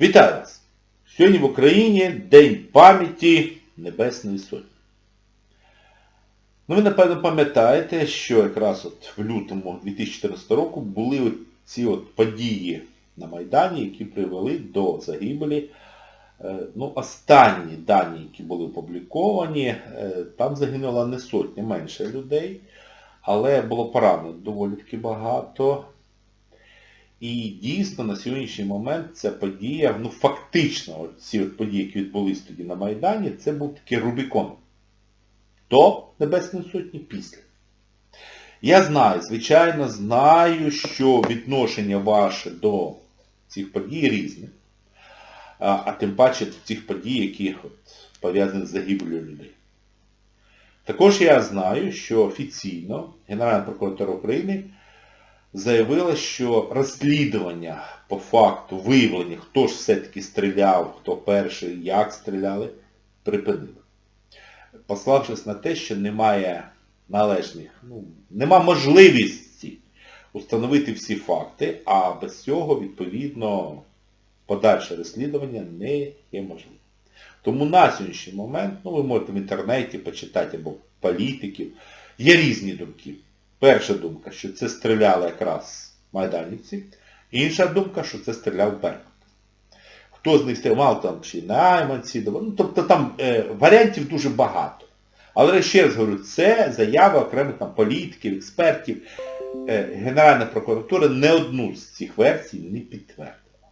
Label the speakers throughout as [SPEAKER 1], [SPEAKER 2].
[SPEAKER 1] Вітаю вас! Сьогодні в Україні День пам'яті Небесної Сотні. Ну ви напевно пам'ятаєте, що якраз от в лютому 2014 року були ці от події на Майдані, які привели до загибелі. Е, Ну, останні дані, які були опубліковані, е, там загинуло не сотні, менше людей, але було поранено доволі таки багато. І дійсно на сьогоднішній момент ця подія, ну фактично, ці події, які відбулись тоді на Майдані, це був такий Рубікон. До Небесної Сотні після. Я знаю, звичайно, знаю, що відношення ваше до цих подій різне. А, а тим паче цих подій, які пов'язані з загибелью людей. Також я знаю, що офіційно Генеральна прокуратура України заявила, що розслідування по факту виявлення, хто ж все-таки стріляв, хто перший, як стріляли, припинили. Пославшись на те, що немає належних, ну, нема можливості установити всі факти, а без цього, відповідно, подальше розслідування не є можливим. Тому на сьогоднішній момент, ну ви можете в інтернеті почитати або політиків, є різні думки. Перша думка, що це стріляли якраз майданівці. Інша думка, що це стріляв Беркут. Хто з них стріляв, там чи найманці, ну, тобто там е, варіантів дуже багато. Але ще раз говорю, це заява окремих там політиків, експертів. Е, Генеральна прокуратура не одну з цих версій не підтвердила.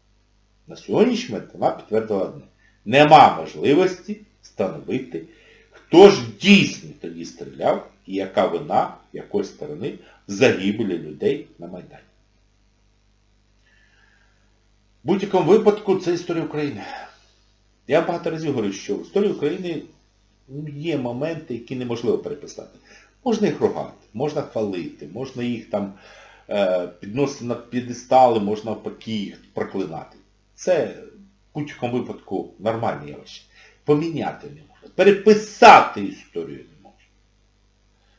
[SPEAKER 1] На сьогоднішній момент вона підтвердила одне. Нема можливості встановити, хто ж дійсно тоді стріляв і яка вина якої сторони загибелі людей на Майдані. В будь-якому випадку це історія України. Я багато разів говорю, що в історії України є моменти, які неможливо переписати. Можна їх ругати, можна хвалити, можна їх там е, підносити на п'єдестали, можна навпаки їх проклинати. Це в будь-якому випадку нормальне явище. Поміняти не можна. Переписати історію.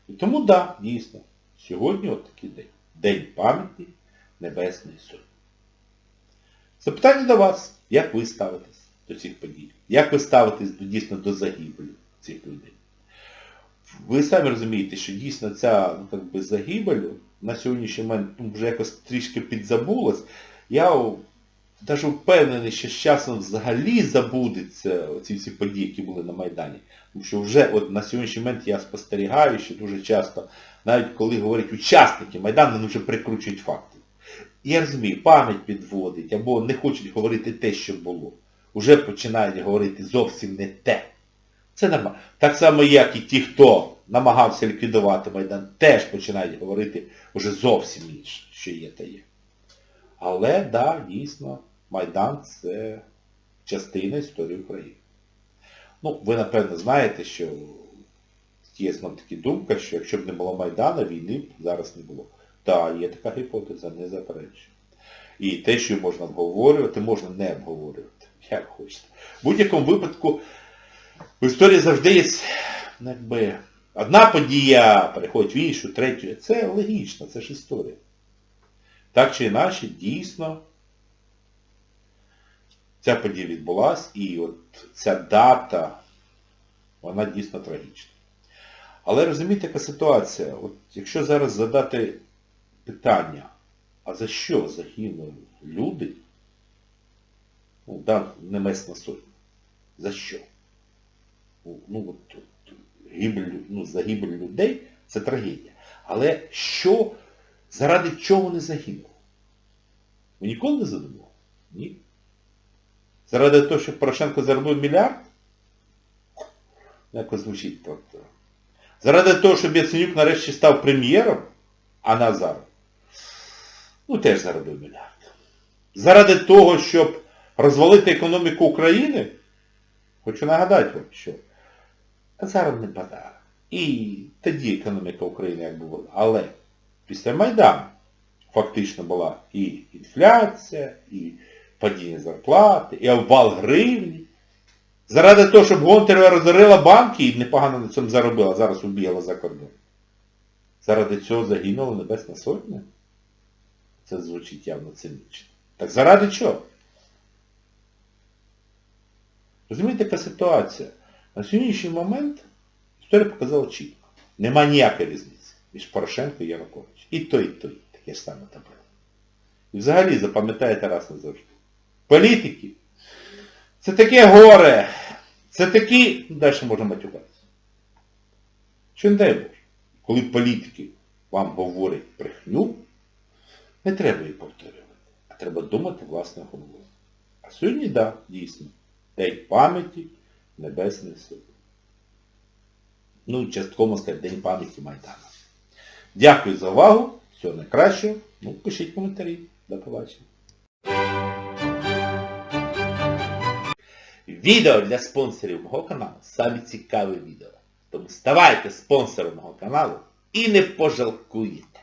[SPEAKER 1] І тому, да, дійсно, сьогодні от такий день. День пам'яті Небесної Сотні. Запитання до вас, як ви ставитесь до цих подій? Як ви ставитесь дійсно до загибелі цих людей? Ви самі розумієте, що дійсно ця ну, так би, загибель на сьогоднішній момент ну, вже якось трішки підзабулась. Я навіть впевнений, що з часом взагалі забудеться ці всі події, які були на Майдані. Тому що вже от на сьогоднішній момент я спостерігаю, що дуже часто, навіть коли говорять учасники Майдану, вони вже прикручують факти. Я розумію, пам'ять підводить, або не хочуть говорити те, що було. Уже починають говорити зовсім не те. Це нормально. Так само, як і ті, хто намагався ліквідувати Майдан, теж починають говорити вже зовсім інше, що є та є. Але, так, да, дійсно, Майдан це частина історії України. Ну, ви, напевно, знаєте, що є знову таки думка, що якщо б не було Майдану, війни б зараз не було. Так, є така гіпотеза, не заперечую. І те, що можна обговорювати, можна не обговорювати, як хочете. В будь-якому випадку в історії завжди є ну, якби, одна подія переходить в іншу, третю. Це логічно, це ж історія. Так чи інакше, дійсно, ця подія відбулась і от ця дата, вона дійсно трагічна. Але розумієте, яка ситуація? От Якщо зараз задати питання, а за що загинули люди? Ну, да, Небесна сотня. За що? Ну, от, от, гибель, ну, загибель людей це трагедія. Але що, заради чого вони загинули? Ви ніколи не задумували? Ні. Заради того, щоб Порошенко заробив мільярд? Якось звучить тобто. Заради того, щоб Яценюк нарешті став прем'єром, а Назар, ну теж заробив мільярд. Заради того, щоб розвалити економіку України, хочу нагадати вам, що Назар не подарок. І тоді економіка України як була. Але після Майдану фактично була і інфляція, і падіння зарплати, і обвал гривні. Заради того, щоб Гонтарева розорила банки і непогано на цьому заробила, зараз убігала за кордон. Заради цього загинула Небесна Сотня? Це звучить явно цинічно. Так заради чого? Розумієте, яка ситуація? На сьогоднішній момент історія показала чітко. Нема ніякої різниці між Порошенко і Янукович. І той, і той. Таке ж саме. І взагалі запам'ятайте раз назавжди. Політики це таке горе, це такі, далі можна матюкатися. Що не дай Боже, коли політики вам говорять брехню, не треба її повторювати, а треба думати власною головою. А сьогодні, так, да, дійсно, День пам'яті Небесної Сили. Ну, частково сказати, День пам'яті Майдана. Дякую за увагу. Всього найкращого. Ну, пишіть коментарі. До побачення. Відео для спонсорів мого каналу саме цікаве відео. Тому ставайте спонсором мого каналу і не пожалкуєте.